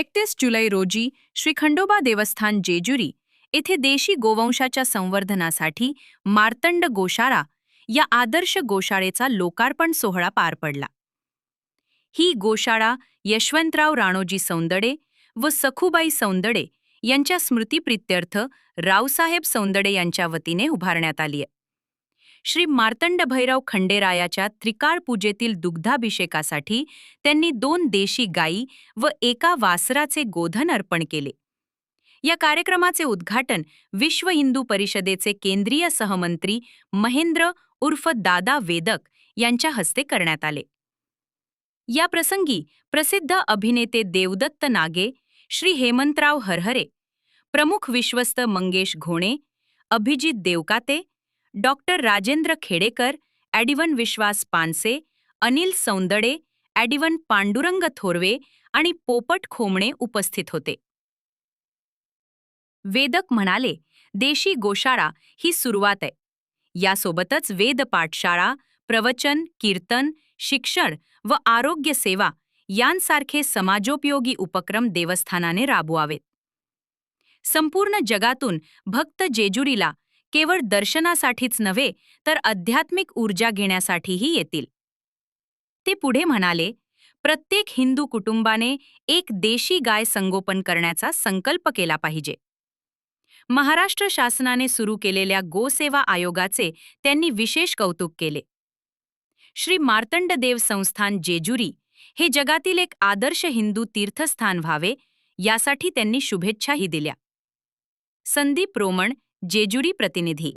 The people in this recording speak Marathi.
एकतीस जुलै रोजी श्री खंडोबा देवस्थान जेजुरी येथे देशी गोवंशाच्या संवर्धनासाठी मार्तंड गोशाळा या आदर्श गोशाळेचा लोकार्पण सोहळा पार पडला. ही गोशाळा यशवंतराव राणोजी सौंदडे व सखुबाई सौंदडे यांच्या स्मृतिप्रित्यर्थ रावसाहेब सौंदडे यांच्या वतीने उभारण्यात आली आहे. श्री मार्तंड भैरव खंडेरायाच्या त्रिकाळ पूजेतील दुग्धाभिषेकासाठी त्यांनी दोन देशी गायी व एका वासराचे गोधन अर्पण केले. या कार्यक्रमाचे उद्घाटन विश्व हिंदू परिषदेचे केंद्रीय सहमंत्री महेंद्र उर्फ दादा वेदक यांच्या हस्ते करण्यात आले. या प्रसंगी प्रसिद्ध अभिनेते देवदत्त नागे श्री हेमंतराव हरहरे प्रमुख विश्वस्त मंगेश घोणे अभिजित देवकाते डॉक्टर राजेंद्र खेडेकर ॲडिवन विश्वास पानसे अनिल सौंदडे ॲडिवन पांडुरंग थोरवे आणि पोपट खोमणे उपस्थित होते. वेदक म्हणाले देशी गोशाळा ही सुरुवात आहे. यासोबतच वेद पाठशाळा प्रवचन कीर्तन शिक्षण व आरोग्य सेवा यांसारखे समाजोपयोगी उपक्रम देवस्थानाने राबवावेत. संपूर्ण जगातून भक्त जेजुरीला केवळ दर्शनासाठीच नव्हे तर आध्यात्मिक ऊर्जा घेण्यासाठीही येतील. ते पुढे म्हणाले प्रत्येक हिंदू कुटुंबाने एक देशी गाय संगोपन करण्याचा संकल्प केला पाहिजे. महाराष्ट्र शासनाने सुरू केलेल्या गोसेवा आयोगाचे त्यांनी विशेष कौतुक केले. श्री मार्तंडदेव संस्थान जेजुरी हे जगातील एक आदर्श हिंदू तीर्थस्थान व्हावे यासाठी त्यांनी शुभेच्छाही दिल्या. संदीप रोमण जेजुरी प्रतिनिधी